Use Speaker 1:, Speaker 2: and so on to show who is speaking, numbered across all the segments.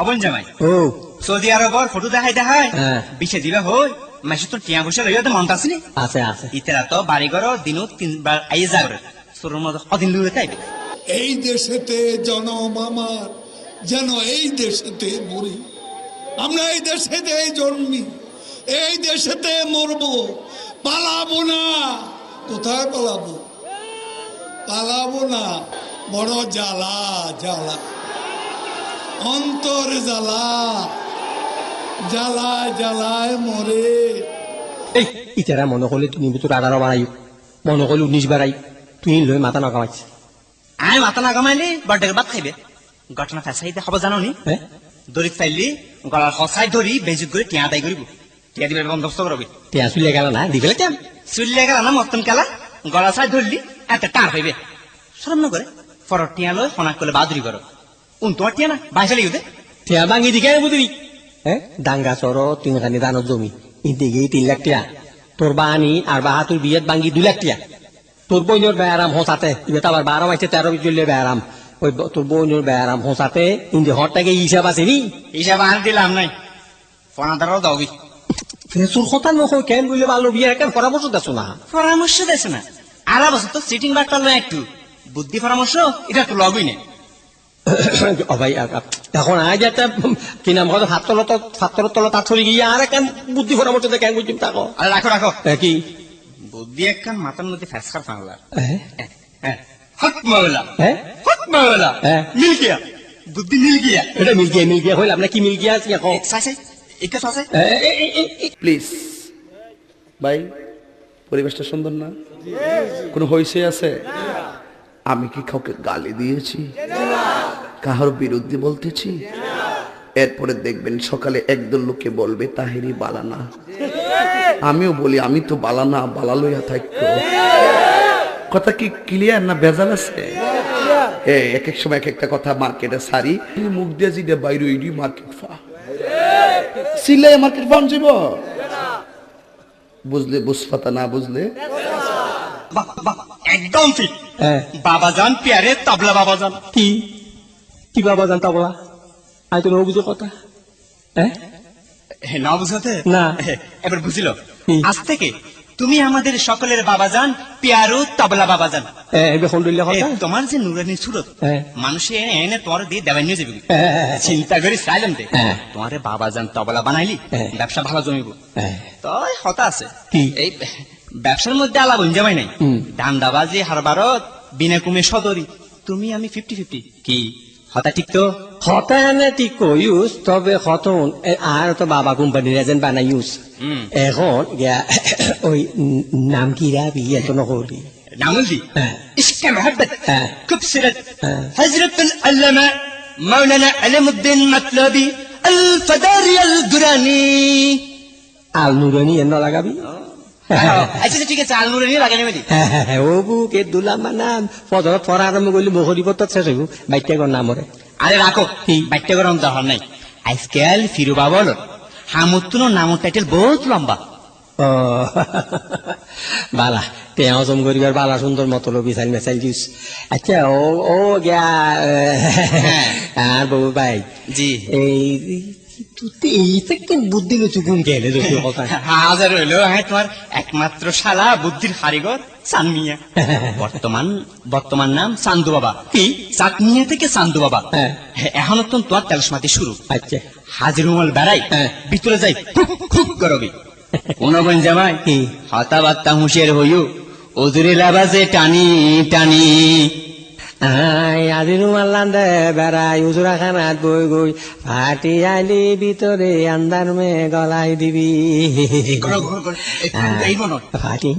Speaker 1: অবন জামাই।
Speaker 2: ও।
Speaker 1: Saudi আরবর photo দেখাই দেখাই। বিছে দিবা হই মাসে তো টিয়া বসে লইয়া তো মনত আসেনি
Speaker 2: আছে আছে।
Speaker 1: ইতেরা তো বাড়ি ঘর দিনও তিনবার আইয়ে যাবে তোর মতো কদিন লুয়ে তাইবে
Speaker 3: এই দেশেতে জনম আমার যেন এই দেশেতে মরি আমরা এই দেশেতে জন্মি এই দেশেতে মরব। পালাবো না। কোথায় পালাবো? পালাবো না। বড় জ্বালা জ্বালা। অন্তর জ্বালা। জ্বালায় জ্বালায় মরে।
Speaker 2: এই ইতারা মনে করলে তুমি তোর আঠারো বাড়াই মনে করলে উনিশ বাড়াই তুই লই মাথা নকামাইছ
Speaker 1: আয় মাথা না কামাইলে বার্থডে ভাত খাইবে। ঘটনা ফেসাইতে খবর জানো নি দড়ি চাইলি গলার হসাই ধরি বেজুত করে টিয়া আদায় করিব টিয়া দিবে বন্দোবস্ত করবি
Speaker 2: টিয়া চুলে গেল না দিবে কেম
Speaker 1: চুল্লে গেল না মতন কেলা? গলা চাই ধরলি একটা টার হইবে সরম নগরে ফর টিয়া লয় ফোনা করলে বাদুরি করো উন তোমার টিয়া না বাইশে লিখে দে
Speaker 2: টিয়া ভাঙি দিকে বুঝবি হ্যাঁ ডাঙ্গা চর তিনখানি দানত জমি গিয়ে তিন লাখ টিয়া তোর বাহানি আর বাহা তোর বিয়েত দুই লাখ টিয়া তোর বইনোর বেয়ারাম হোসাতে এবার আবার বারো মাইছে তেরো চললে বেয়ারাম ওই ব- তোর বইনোর বেয়ারাম হোসাতে ইন্দি হরটাকে হিসাব আছে নি
Speaker 1: হিসাব আর দিলাম নাই ফোনা দ্বারাও দাওবি
Speaker 2: তোর কথা নকই কেন বললে ভালো বিয়ে কেন পরামর্শ দেছো না
Speaker 1: পরামর্শ দেছে না আর বছর তো সিটিং বার্তা লয় একটু বুদ্ধি পরামর্শ এটা তো লগই নেই
Speaker 2: এখন আজ একটা কি নাম হাত তলত হাত তলত তলত হাত ছড়ি গিয়ে আর কেন বুদ্ধি পরামর্শ কেন বুঝছি তাকো?
Speaker 1: আরে রাখো রাখো
Speaker 2: কি?
Speaker 1: বুদ্ধি একখান মাথার মধ্যে ফ্যাসকার ফাংলা হক মাওলা
Speaker 2: হ্যাঁ
Speaker 1: হক মাওলা
Speaker 2: হ্যাঁ।
Speaker 1: মিল গিয়া বুদ্ধি মিল গিয়া
Speaker 2: এটা মিল গিয়ে মিল গিয়ে হইলাম না কি মিল গিয়ে আছে এখন
Speaker 4: প্লিজ। ভাই পরিবেশটা সুন্দর না? কোনো হইসে আছে? আমি কি কাউকে গালি দিয়েছি? কাহার বিরুদ্ধে বলতেছি? এরপরে দেখবেন সকালে একদল লোকে বলবে তাহেরি বালানা আমিও বলি আমি তো বালানা বালা লইয়া থাকতো কথা কি ক্লিয়ার না ভেজাল আছে? এক এক সময় এক একটা কথা মার্কেটে সারি মুখ দিয়ে জিদে বাইরে ইডি মার্কেট ফা। সিলাই মার্কেট ফাউন যাব বুঝলে বুঝপাতা না বুঝলে?
Speaker 1: বাহ বাহ একদম ঠিক।
Speaker 2: হ্যাঁ
Speaker 1: বাবা জান পেয়ারে তবলা বাবা জান
Speaker 2: কি? কি বাবা জানতা বলা আমি তো বুঝো কথা হ্যাঁ
Speaker 1: না বুঝাতে
Speaker 2: না।
Speaker 1: এবার বুঝিল আজ থেকে তুমি আমাদের সকলের বাবা জান পেয়ারো তবলা বাবা
Speaker 2: কথা
Speaker 1: তোমার যে নুরানি সুরত। মানুষে এনে তোমার দিয়ে দেওয়াই নিয়ে যাবে। চিন্তা করি চাইলাম দে। তোমারে বাবা জান তবলা বানাইলি। ব্যবসা ভালো জমিব। তাই হতা আছে
Speaker 2: কি?
Speaker 1: এই ব্যবসার মধ্যে আলাপ জামাই নাই
Speaker 2: হুম।
Speaker 1: দান্দাবাজি হারবারত বিনা কুমে সদরি তুমি আমি ফিফটি ফিফটি কি ঠিক তো
Speaker 2: হতানে ঠিক কইউস তবে হতন এ, আর তো বাবা কোম্পানির এজেন্ট বানাই ইউস
Speaker 1: হুম।
Speaker 2: এখন গিয়া ওই উম, নাম কি রাবি এত নকরি
Speaker 1: نعمل دي
Speaker 2: آه.
Speaker 1: إشكى محبة
Speaker 2: آه.
Speaker 1: كبسرت
Speaker 2: آه.
Speaker 1: حضرة العلماء مولانا علم الدين مطلبي الفداري الدراني
Speaker 2: আল নুরানি এন্ন লাগাবি
Speaker 1: আচ্ছা ঠিক আছে আলমুরে নিয়ে লাগানি মেদি
Speaker 2: ও বুকে দুলাম নাম পদত পড়া আরম্ভ করলি মহরি পত্র শেষ হইব বাইকে কর নামরে
Speaker 1: আরে রাখো
Speaker 2: কি?
Speaker 1: বাইকটা গরম নাই। আজকাল ফিরু বাবল হামুত্তুনো নামর টাইটেল বহুত লম্বা।
Speaker 2: বালা তে হজম করিবার বালা সুন্দর মতল বিছাল মেসাইল দিস। আচ্ছা ও ও গিয়া আর বাবু ভাই
Speaker 1: জি।
Speaker 2: এই গেলে
Speaker 1: হাজার হইল হ্যাঁ তোমার একমাত্র শালা বুদ্ধির হারিগর চানমিয়া বর্তমান বর্তমান নাম চান্দু বাবা
Speaker 2: কি?
Speaker 1: থেকে চান্দু বাবা
Speaker 2: হ্যাঁ।
Speaker 1: এখন তো তোমার তেলসমাতি শুরু
Speaker 2: আচ্ছা
Speaker 1: হাজির রুমাল বেড়াই
Speaker 2: হ্যাঁ।
Speaker 1: ভিতরে যাই খুব খুব করবি জামাই? হতাবার্তা হুঁশিয়ার হইও ওজুরে লাবাজে টানি টানি
Speaker 2: আজি রুমাল্লান দে বেড়াই উজুরা খানাত বই। গই ফাটি আইলি ভিতরে আন্দার মে গলাই দিবি। ফাটি।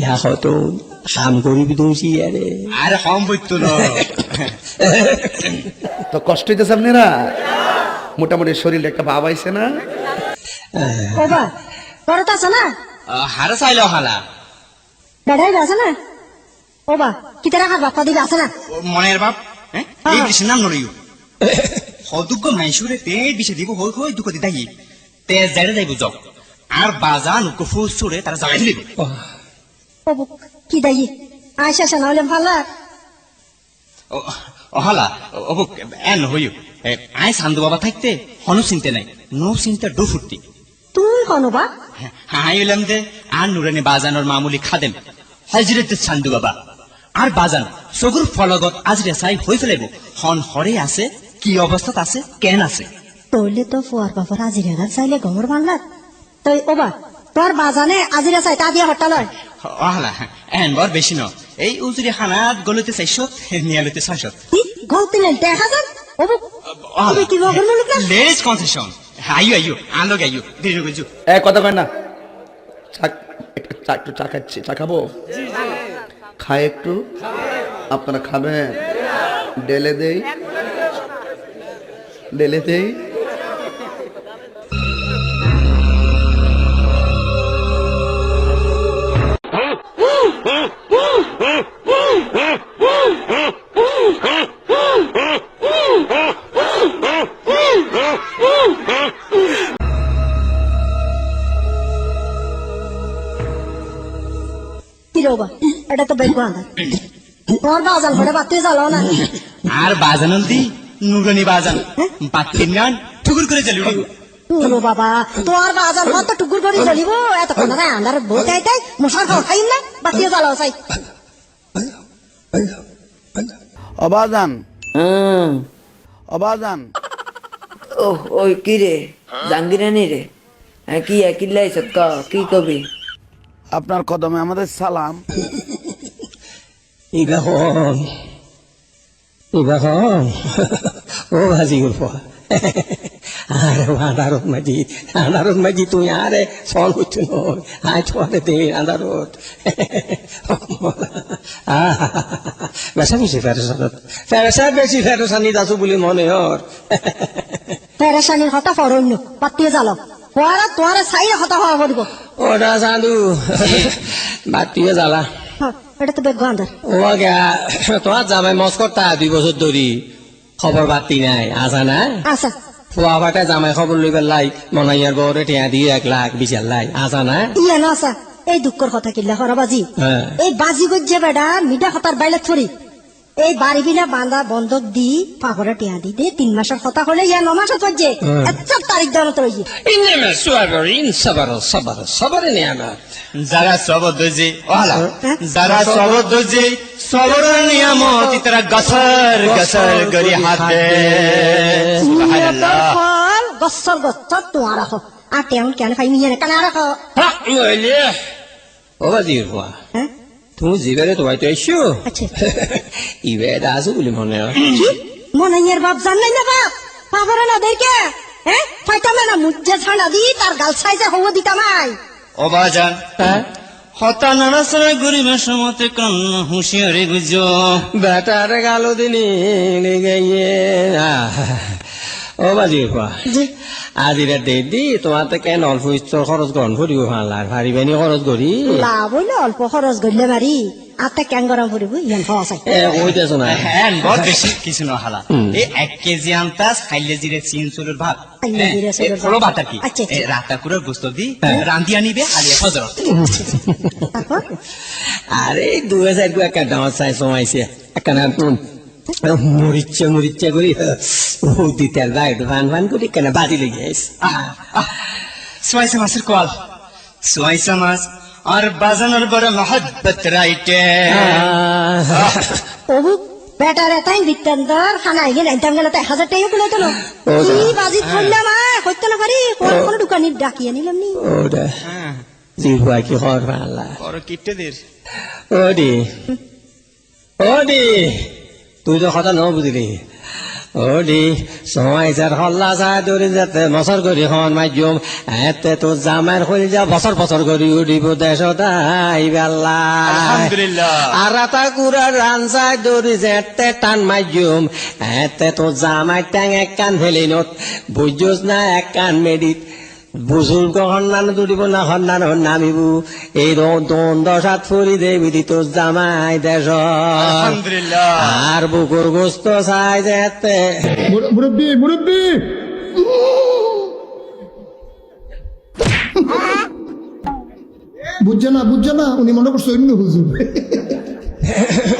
Speaker 2: ইয়া কত কাম করিবি তুমি আরে
Speaker 1: আর হম বইতো না
Speaker 4: তো কষ্ট হইতেছে আপনারা মোটামুটি শরীরে একটা ভাব আইছে না?
Speaker 5: ওবা ঘরত আছে না?
Speaker 1: হারে চাইল হালা
Speaker 5: বেড়াই আছে না? ওবা কিতা রাখার বাপ্পা দিবে আছে না?
Speaker 1: মনের বাপ? হ্যাঁ এই
Speaker 5: হ্যাঁ।
Speaker 1: নাম নড়িও। সদুগ্য মাইসুরে তে বিষে দিব হই হই দুঃখ দিতাই তে জারে যাইব যাও আর বাজান কফু সুরে তারা জাগাই দিব।
Speaker 5: ওবু কি দাই আয়সা আসা নাহলে ভালো
Speaker 1: অহালা অবুক এন হইও। আয় সান্দু বাবা থাকতে হনু চিন্তা নাই নো চিন্তা ডু ফুর্তি
Speaker 5: তুই কনো বা?
Speaker 1: হাই এলাম দে আর নুরানি বাজানোর মামুলি খাদেম। হজরত সান্দু বাবা। আর বাজান। সগুর ফলগত আজরে চাই হয়ে ফেলাইব হন হরে আছে কি অবস্থাত আছে কেন আছে?
Speaker 5: তইলে তো ফুয়ার বাবার আজিরা চাইলে গমর বাংলার তই ওবা তোর বাজানে আজিরা চাই তা দিয়া হট্টা লয়
Speaker 1: অহালা এন বর বেশি ন। এই উজুরি খানাত গলতে চাইছত নিয়ালতে
Speaker 5: কি গলতি নেই দেখা যান ওবু তুমি কি বগর মুলুক না?
Speaker 1: লেস কনসেশন আইও আইও আলোক আইও দেরি গজু
Speaker 4: এ কথা কয় না চা একটু চা একটু চা খাচ্ছি চা খাব খায় একটু? আপনারা খাবেন? ডেলে দেই? ডেলে দেই?
Speaker 5: বাজান ঘরে বাতি জ্বালাও না।
Speaker 1: আর বাজানন দি নুরানি বাজান। বাতিন গান ঠুকুর করে উড়িব
Speaker 5: তোর বাবা বাজান টুকুর করে জ্বলিব? এত কোন আন্দার বউ তাই তাই মশার খাও খাইম না বাতি জ্বালাও চাই।
Speaker 6: অবাজান অবাজান
Speaker 7: ওহ ওই কি রে? জাঙ্গিরানি রে? হ্যাঁ কি একিল্লাই কি কবি?
Speaker 6: আপনার কদমে আমাদের সালাম।
Speaker 2: ইবা হন ইবা হন ও ভাজি গল্প আরে আন্ধারত মাঝি আন্ধারত মাঝি তুই আরে সল হইতে নয় আয় ছোয়ারে দে আন্ধারত বেসা বেশি ফেরসানত ফেরসা বেশি ফেরসানি দাসু বলে মনে হর
Speaker 5: পেরেশানির হতা ফরন্য বাতি জ্বালাও তোরা তোরা চাইরে হতা হওয়া পড়ব
Speaker 2: ওটা সাধু বাতিয়ে জ্বালা
Speaker 5: হ্যাঁ, এটা তো বেগ আন্দার
Speaker 2: ও তোমার জামাই মস্করটা দুই বছর ধরি। খবর বাতি নাই আসা না
Speaker 5: আসা
Speaker 2: ফুয়া ফাটে জামাই খবর লই পেলাই মনাইয়ার বউরে টিয়া দিয়ে এক লাখ বিশ লাই। আসা না
Speaker 5: ইয়া না আসা এই দুঃখর কথা কিল্লা হরা বাজি। এই বাজি গজ্জে বেডা মিডা হতার বাইলে থরি এই বাড়ি বিনা বাঁধা বন্ধক দি পাগরে টিয়া দি দে তিন মাসের কথা হলে ইয়া ন মাসের পর্যে এত তারিখ দেওয়া তো
Speaker 2: সুয়াবর ইন সবার সবার সবার নিয়ামত
Speaker 1: যারা সবর অহালা
Speaker 5: হ্যাঁ?
Speaker 1: যারা সবর দর্জি সবর নিয়ামত তারা গসর গসর গরি হাতে। সুবহানাল্লাহ।
Speaker 5: তোমার রাখো আর টেউন কেন খাই মিয়া কেন রাখো
Speaker 2: হ্যাঁ লইলে ও বাজি ফুয়া
Speaker 5: হ্যাঁ।
Speaker 2: তুমি জিবারে তো বাইতে আইসো
Speaker 5: আচ্ছা
Speaker 2: ইবে আসু বলে মনে হয়
Speaker 5: মনে ইয়ার বাপ জান নাই না বাপ পাগরে না দেখে হ্যাঁ ফাইতামে না মুজ্জে ছাড়া দি তার গাল সাইজে হওয়া দিতামাই
Speaker 1: অবাজান
Speaker 2: হ্যাঁ
Speaker 1: হতা নাড়াছড়া গরিবের সমতে কান হুঁশিয়ারি গুজো
Speaker 2: বেটার গালো দিনি লেগে ও বাজি ফুয়া
Speaker 5: জি
Speaker 2: আজিরা দে দি তোমার তো কেন অল্প ইচ্ছর খরচ গ্রহণ করিব ভালার ভারিবানি খরচ করি
Speaker 5: লাভ হইলে অল্প খরচ করলে মারি আত্মা ক্যাং গরম করিব ইয়ান হওয়া চাই
Speaker 2: এ কইতেছ না
Speaker 1: হ্যাঁ বড় বেশি কিছু নহালা। এই এক কেজি খাইলে জিরে চিন চুলের ভাত।
Speaker 5: খাইলে জিরে চুলের ভাত।
Speaker 1: ফলো ভাত। কি
Speaker 5: আচ্ছা, আচ্ছা।
Speaker 1: রাতা কুড়ার গোস্ত দি রান্ধি আনিবে আলিয়া ফজর
Speaker 5: তারপর
Speaker 2: আরে দু হাজার গু একটা ডাঙর চাই সমাইছে একটা না মরিচ্ছে মরিচ্ছে করি দি তেল ভাই ভান ভান করি কেন বাজি লেগে আইস
Speaker 1: সোয়াইসা মাছের কল সোয়াইসা মাছ আর বাজানোর বড় মহব্বত রাইটে।
Speaker 5: ওবু বেটার এতাই বিত্তান্তর খানা আইগে নাইতাম গেলে তো এক হাজার টাকা কুলে তো
Speaker 2: ও যা।
Speaker 5: কি বাজি ধরলাম আয় হইতে না পারি কোন কোন দোকানি ডাকিয়ে নিলাম নি।
Speaker 2: ওটা জিহুয়া কি হর ভালা
Speaker 1: বড় কিটে দের
Speaker 2: ওডি ওডি তুই তো কথা ন বুঝলি ওডি সময় যার হল্লা যায় দৌড়ি যাতে বছর করি হন মাধ্যম এতে তো জামার হইল যা বছর বছর করি উঠিব দেশ। আর রাতা কুড়ার রানসাই দৌড়ি যেতে টান মাধ্যম এতে তো জামাই ট্যাং এক কান ফেলি নত বুঝোস না এক কান মেডিত। বুজুর্গ সন্ধান দৌৰিব না সন্ধান নামিব এই দন দশাত দেবি দি তোৰ জামাই দেশ। আর বুকুর গোস্ত চাই যেতে
Speaker 3: মুরব্বী মুরব্বী! বুঝছে না বুঝছে না উনি মনে করছে অন্য হুজুর।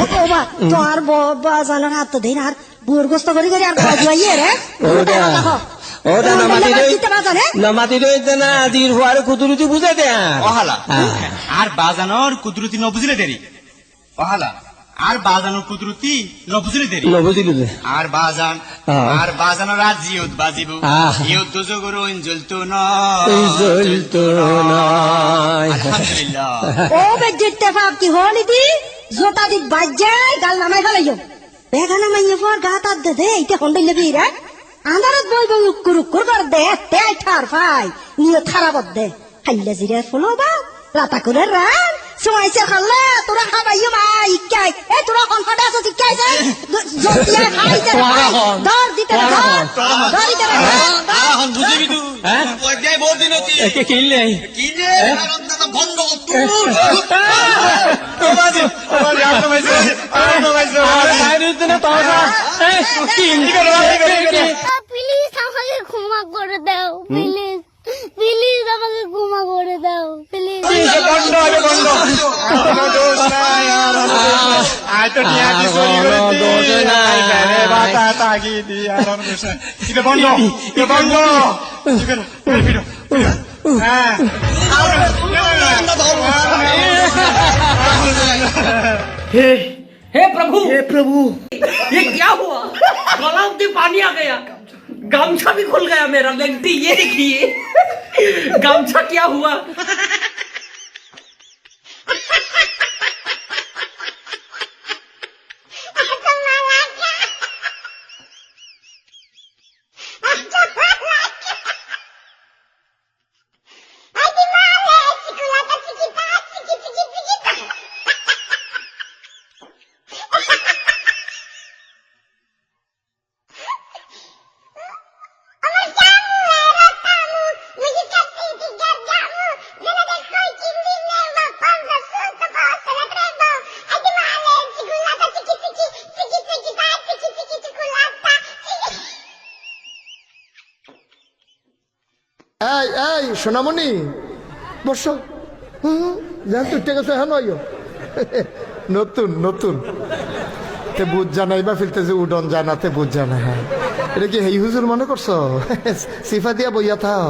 Speaker 5: ও বাবা তো আর বাজানোর হাত তো দেই আর বুড় গোস্ত করি করি আর বাজুয়াইয়ে রে।
Speaker 2: ওটা ওটা না মাতি রই না মাতি রই না দিন হওয়ার কুতুরুতি বুঝে দে
Speaker 1: অহালা
Speaker 2: হ্যাঁ।
Speaker 1: আর বাজানোর কুদরতি ন বুঝলে দেরি। অহালা আর বাজানোর কুদরতি ন বুঝলে দেরি।
Speaker 2: নবুঝিলু যে
Speaker 1: আর বাজান
Speaker 2: হ্যাঁ।
Speaker 1: আর বাজানোর আর জিয়ত বাজিব। ইয়ত দুজো গরু জ্বলতো ন
Speaker 2: এই জ্বলতো নয়।
Speaker 1: আলহামদুলিল্লাহ।
Speaker 5: ও বেজিতে ভাব কি হলি দি জোতা দি বাজ্জাই গাল নামাই ফেলাইও। বেগা নামাইয়ে পর গা তার দে দে এইটা হন্ডাই লেবি রে আন্ধারত বই বই উক্কুর উক্কুর কর দে তে ঠার ফাই নিয়ে থারাবত দে হাইলে জিরে ফুলো বা লাতা করে রান সোয়াইছে খাল্লা তোরা খাবাইও মা ইকাই এ তোরা কোন ফাটা আছে ইকাই যে জটিয়া খাইছে
Speaker 2: তোরা হন।
Speaker 5: দর দিতে
Speaker 2: হন।
Speaker 5: দর দিতে
Speaker 1: বুঝিবি তুই
Speaker 2: হ্যাঁ?
Speaker 1: দিন
Speaker 2: একে কিনলে
Speaker 1: বন্ধ
Speaker 8: প্লিজ আমাকে ক্ষমা করে দাও প্লিজ প্লিজ আমাকে ক্ষমা করে দাও প্লিজ
Speaker 9: हे प्रभु। हे प्रभु। ये क्या हुआ? गला में पानी आ गया। गामछा भी खुल गया मेरा व्यक्ति ये देखिए। गामछा क्या हुआ?
Speaker 3: এই এই, সোনামণি, বস। জান তুই টেকে তো হ্যাঁ নতুন নতুন। তে বুঝ জানাইবা ফিরতে যে উডন জানাতে বুঝ জানা হ্যাঁ। এটা কি হেই হুজুর মনে করছ? সিফা দিয়া বইয়া থাও।